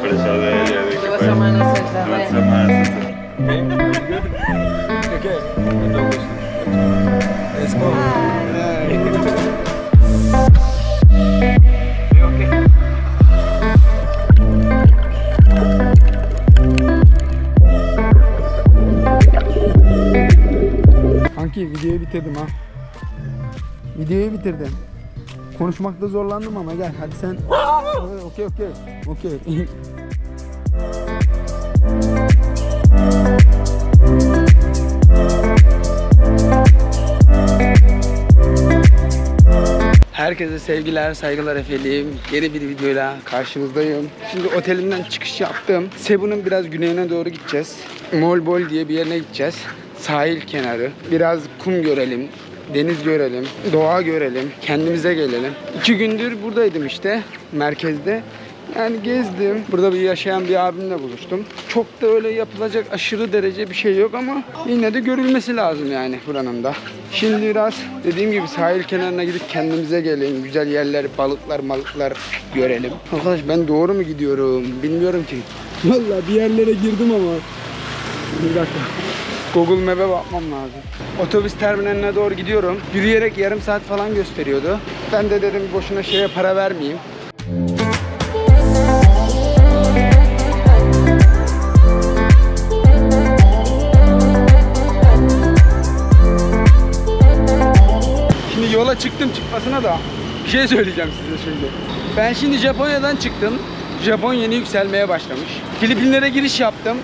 Por eso. Dos semanas, dos semanas. Kanki videoyu bitirdim ha. Videoyu bitirdim. Konuşmakta zorlandım ama gel hadi sen. Okey okey. Okey. Herkese sevgiler, saygılar efendim. Yeni bir videoyla karşınızdayım. Şimdi otelimden çıkış yaptım. Cebu'nun biraz güneyine doğru gideceğiz. Molbol diye bir yerine gideceğiz. Sahil kenarı. Biraz kum görelim. Deniz görelim, doğa görelim, kendimize gelelim. İki gündür buradaydım işte, merkezde. Yani gezdim. Burada bir yaşayan bir abimle buluştum. Çok da öyle yapılacak aşırı derece bir şey yok ama yine de görülmesi lazım yani buranın da. Şimdi biraz dediğim gibi sahil kenarına gidip kendimize gelin. Güzel yerler, balıklar, malıklar görelim. Arkadaş ben doğru mu gidiyorum? Bilmiyorum ki. Vallahi bir yerlere girdim ama. Bir dakika. Google Map'e bakmam lazım. Otobüs terminaline doğru gidiyorum. Yürüyerek yarım saat falan gösteriyordu. Ben de dedim boşuna şeye para vermeyeyim. Şimdi yola çıktım çıkmasına da bir şey söyleyeceğim size şimdi. Ben şimdi Japonya'dan çıktım. Japon yeni yükselmeye başlamış. Filipinlere giriş yaptım.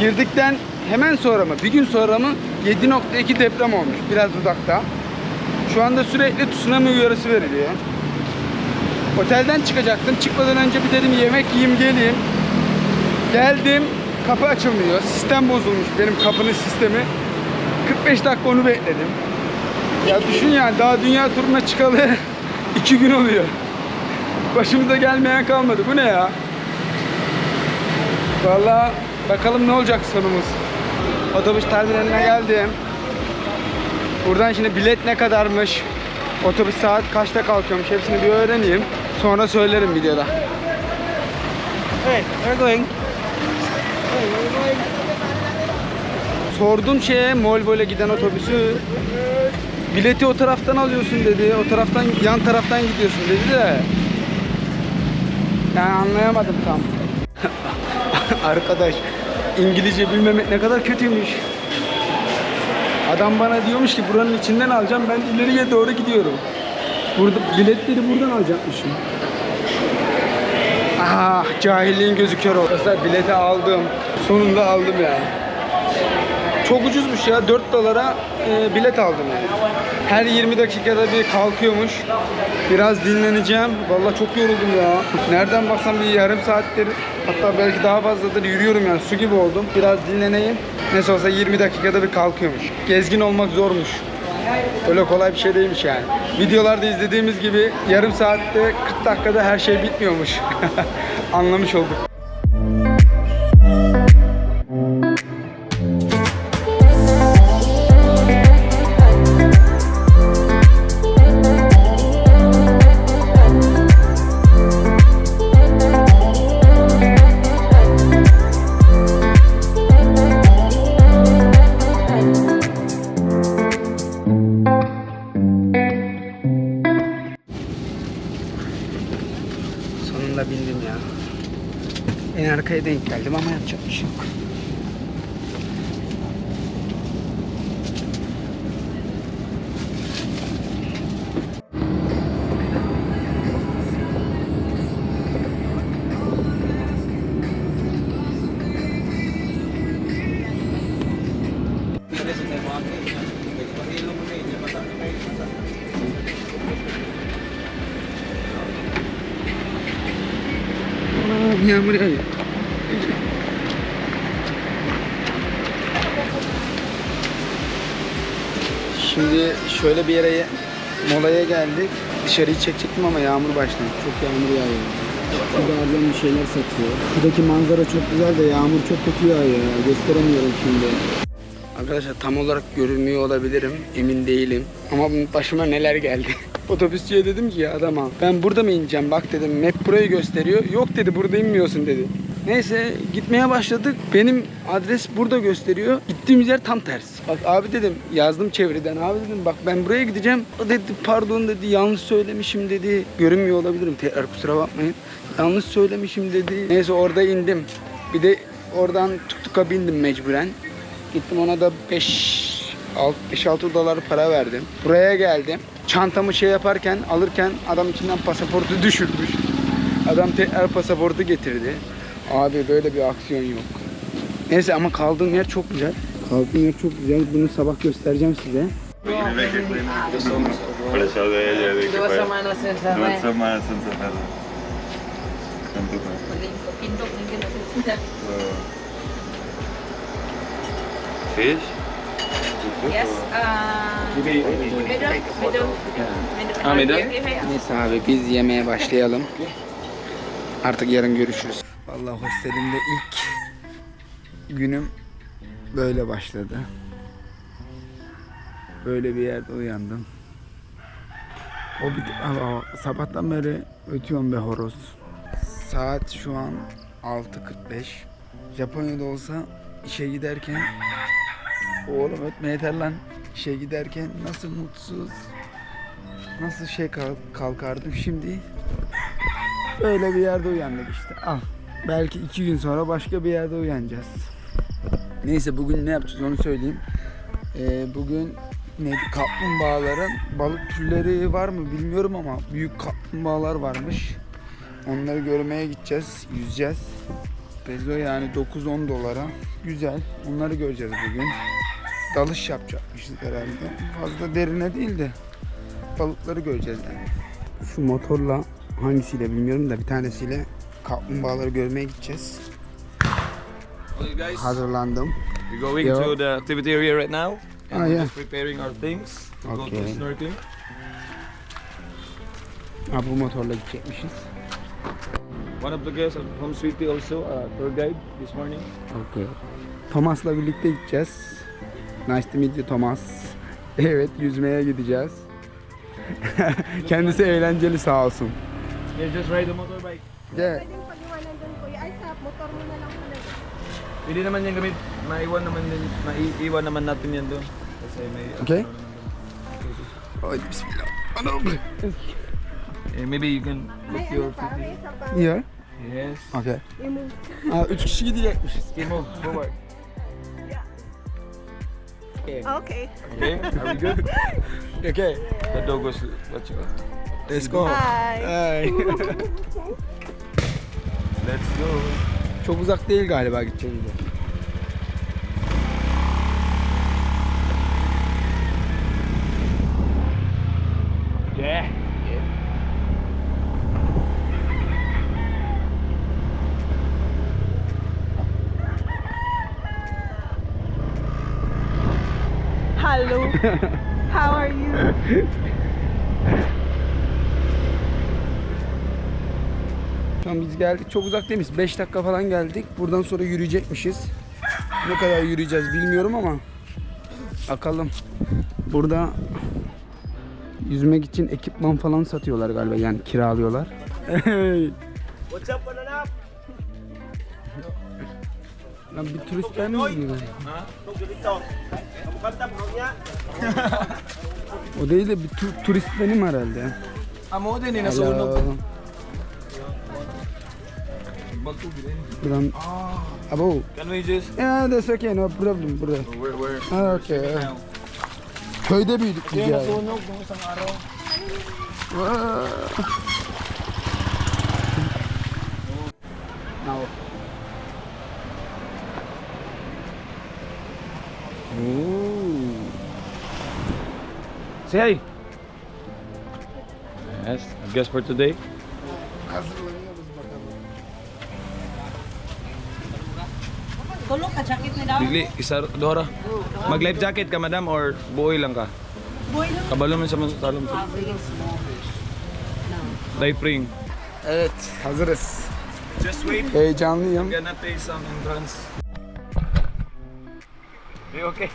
Girdikten hemen sonra mı, bir gün sonra mı 7.2 deprem olmuş biraz uzakta. Şu anda sürekli tsunami uyarısı veriliyor. Otelden çıkacaktım. Çıkmadan önce bir dedim yemek yiyeyim geleyim. Geldim. Kapı açılmıyor. Sistem bozulmuş benim kapının sistemi. 45 dakika onu bekledim. Ya düşün yani daha dünya turuna çıkalı iki gün oluyor. Başımıza gelmeyen kalmadı. Bu ne ya? Vallahi bakalım ne olacak sonumuz. Otobüs terminaline geldim. Buradan şimdi bilet ne kadarmış? Otobüs saat kaçta kalkıyormuş? Hepsini bir öğreneyim. Sonra söylerim videoda. Hey, where are you going? Sordum şeye Molbo'yla giden otobüsü. Bileti o taraftan alıyorsun dedi. O taraftan yan taraftan gidiyorsun dedi de. Yani anlayamadım tam. Arkadaş İngilizce bilmemek ne kadar kötüymüş. Adam bana diyormuş ki buranın içinden alacağım ben ileriye doğru gidiyorum. Burada biletleri buradan alacakmışım. Ah cahilliğin gözü kör oldu. Mesela bileti aldım. Sonunda aldım yani. Çok ucuzmuş ya. 4 dolara e, bilet aldım yani. Her 20 dakikada bir kalkıyormuş. Biraz dinleneceğim. Vallahi çok yoruldum ya. Nereden baksam bir yarım saattir hatta belki daha fazladır yürüyorum yani su gibi oldum. Biraz dinleneyim. Nasıl olsa 20 dakikada bir kalkıyormuş. Gezgin olmak zormuş. Öyle kolay bir şey değilmiş yani. Videolarda izlediğimiz gibi yarım saatte 40 dakikada her şey bitmiyormuş. Anlamış olduk. Bindim ya. En arkaya denk geldim ama yapacak bir şey yok. Aa, yağmur yağıyor. Şimdi şöyle bir yere molaya geldik. Dışarıyı çekecektim ama yağmur başladı. Çok yağmur yağıyor. Şurada ablam bir şeyler satıyor. Şuradaki manzara çok güzel de yağmur çok kötü yağıyor ya. Gösteremiyorum şimdi. Arkadaşlar tam olarak görünmüyor olabilirim. Emin değilim. Ama başıma neler geldi. Otobüsçüye dedim ki ya adama ben burada mı ineceğim bak dedim map burayı gösteriyor. Yok dedi burada inmiyorsun dedi. Neyse gitmeye başladık. Benim adres burada gösteriyor. Gittiğimiz yer tam tersi. Bak abi dedim yazdım çevreden. Abi dedim bak ben buraya gideceğim. O dedi pardon dedi yanlış söylemişim dedi. Görünmüyor olabilirim. Tekrar kusura bakmayın. Yanlış söylemişim dedi. Neyse orada indim. Bir de oradan tuktuka bindim mecburen. Gittim ona da 5 5-6 dolar para verdim. Buraya geldim. Çantamı şey yaparken alırken adam içinden pasaportu düşürmüş. Adam tekrar pasaportu getirdi. Abi böyle bir aksiyon yok. Neyse ama kaldığım yer çok güzel. Kaldığım yer çok güzel. Bunu sabah göstereceğim size. Fish? Yes. Uh, middle, middle, middle. Ah. Neyse abi biz yemeğe başlayalım. Artık yarın görüşürüz. Vallahi hostelimde ilk günüm böyle başladı. Böyle bir yerde uyandım. O bir Aa, sabahtan beri ötüyorum be horoz. Saat şu an 6.45. Japonya'da olsa işe giderken Oğlum ötme yeter lan. İşe giderken nasıl mutsuz nasıl şey kalk- kalkardım şimdi? Öyle bir yerde uyandık işte. Al belki iki gün sonra başka bir yerde uyanacağız. Neyse bugün ne yapacağız onu söyleyeyim. Ee, bugün neydi kaplumbağaların balık türleri var mı bilmiyorum ama büyük kaplumbağalar varmış. Onları görmeye gideceğiz yüzeceğiz. Bezo yani 9-10 dolara. Güzel onları göreceğiz bugün dalış yapacakmışız herhalde fazla derine değil de balıkları göreceğiz yani. Şu motorla hangisiyle bilmiyorum da bir tanesiyle kaplumbağaları görmeye gideceğiz. Okay, guys. Hazırlandım. We're going Yeah. to the activity area right now. And Ah, we're yeah. just preparing our things to go Okay. to snorkeling. Ha bu motorla gidecekmişiz. One of the guests at Home Sweetie also, uh, tour guide this morning. Okay. Thomas'la birlikte gideceğiz. Nice to meet you Thomas. Evet yüzmeye gideceğiz. Kendisi eğlenceli sağ olsun. Yeah, just ride a motorbike. Gel. Pwedeng paliwanan doon kuya. Ay, sa motor mo na lang. Pwede naman yan gamit, maiwan naman din, maiiwan naman natin yan doon. Kasi may... Okay. Ay bismillah. Ano? Eh, maybe you can May ano your pa, feet. may pa. Yes. Okay. Remove. Aa, üç kişi gidecekmişiz. Okay, move forward. Okay. Okay, are we good? Okay. The dog was watching us. Let's go. Hi. Ay. Let's go. Çok uzak değil galiba gideceğimiz yer. Yeah. Hello. How are you? Şu an biz geldik. Çok uzak değiliz. 5 dakika falan geldik. Buradan sonra yürüyecekmişiz. Ne kadar yürüyeceğiz bilmiyorum ama bakalım. Burada yüzmek için ekipman falan satıyorlar galiba. Yani kiralıyorlar. What's up? Lan bir turistler mi gidiyor? O değil de bir tu- turist benim herhalde. Amo din eh, Hello. nasunog. Bago din. Buradan... Abo. Can we just... Yeah, that's okay. No problem. Burada. Where, where? Ha, okay. Köyde büyüdük biz Kaya yani. nasunog nung isang araw. Now. Ooh. Say hi. Yes, I guess for today. Tulog ka jacket ni daw. Bigli, isa, Dora. Mag life jacket ka madam or buoy lang ka? Boy lang. Kabalo man sa mga talong. Life ring. Evet, hazırız. Just wait. Heyecanlıyım. We're gonna pay some entrance. You okay?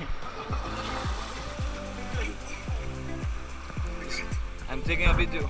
Taking a video.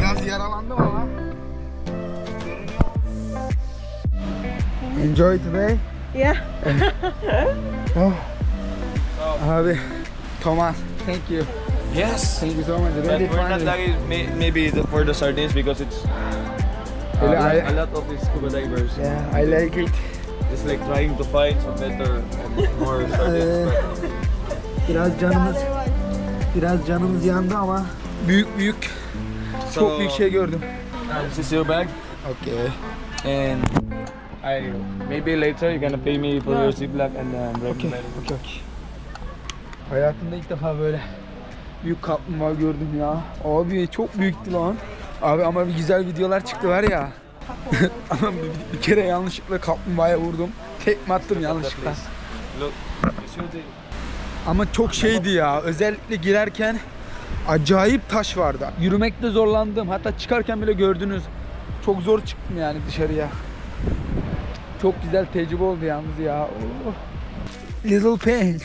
Biraz yaralandım ama. Enjoy today. Yeah. Oh. Abi. Thomas, thank you. Yes. Thank you so much. But Really we're not lucky may, maybe the, for the sardines because it's uh, I- lot, a lot of these scuba divers. Yeah, I like it. It's like trying to find some better and more sardines. Biraz canımız biraz canımız yandı ama büyük büyük So- çok büyük şey gördüm. this is your bag, Okay. and I maybe later you're gonna pay me for your ziploc and um, Okay. okay. Okay. Hayatımda ilk defa böyle büyük kaplumbağa gördüm ya. Abi çok büyüktü lan. Abi ama bir güzel videolar çıktı var ya. ama bir, bir kere yanlışlıkla kaplumbağaya vurdum. Tekme attım yanlışlıkla. Ama çok şeydi ya. Özellikle girerken acayip taş vardı. Yürümekte zorlandım. Hatta çıkarken bile gördünüz. Çok zor çıktım yani dışarıya. Çok güzel tecrübe oldu yalnız ya. Oh. Little pain.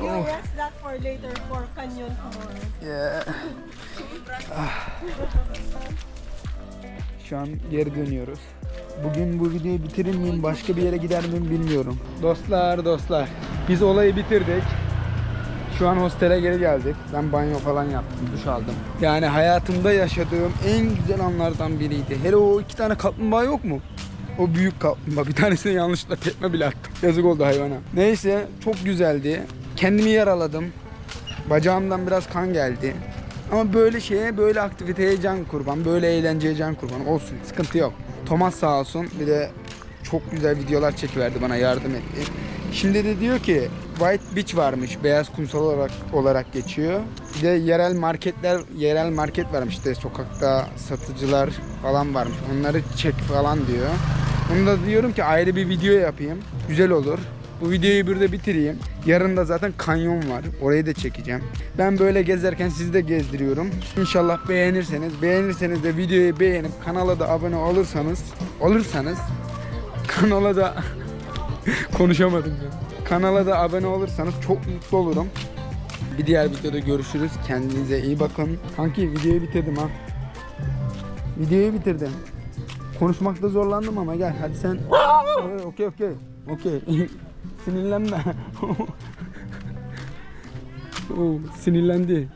You rest that for later for canyon tomorrow. Yeah. Ah. Şu an geri dönüyoruz. Bugün bu videoyu bitirir miyim, başka bir yere gider miyim bilmiyorum. Dostlar, dostlar. Biz olayı bitirdik. Şu an hostele geri geldik. Ben banyo falan yaptım, duş aldım. Yani hayatımda yaşadığım en güzel anlardan biriydi. Hele o iki tane kaplumbağa yok mu? O büyük kaplumbağa. Bir tanesine yanlışlıkla tekme bile attım. Yazık oldu hayvana. Neyse çok güzeldi. Kendimi yaraladım. Bacağımdan biraz kan geldi. Ama böyle şeye, böyle aktiviteye can kurban, böyle eğlenceye can kurban olsun. Sıkıntı yok. Thomas sağ olsun bir de çok güzel videolar çekiverdi bana yardım etti. Şimdi de diyor ki White Beach varmış. Beyaz kumsal olarak olarak geçiyor. Bir de yerel marketler, yerel market varmış işte sokakta satıcılar falan varmış. Onları çek falan diyor. Onu da diyorum ki ayrı bir video yapayım. Güzel olur. Bu videoyu burada bitireyim. Yarın da zaten kanyon var. Orayı da çekeceğim. Ben böyle gezerken sizi de gezdiriyorum. İnşallah beğenirseniz, beğenirseniz de videoyu beğenip kanala da abone olursanız, olursanız kanala da konuşamadım ya. Kanala da abone olursanız çok mutlu olurum. Bir diğer videoda görüşürüz. Kendinize iyi bakın. Kanki videoyu bitirdim ha. Videoyu bitirdim. Konuşmakta zorlandım ama gel hadi sen. Evet, Okey okey. Okey. Sinirlenme. Oo, sinirlendi.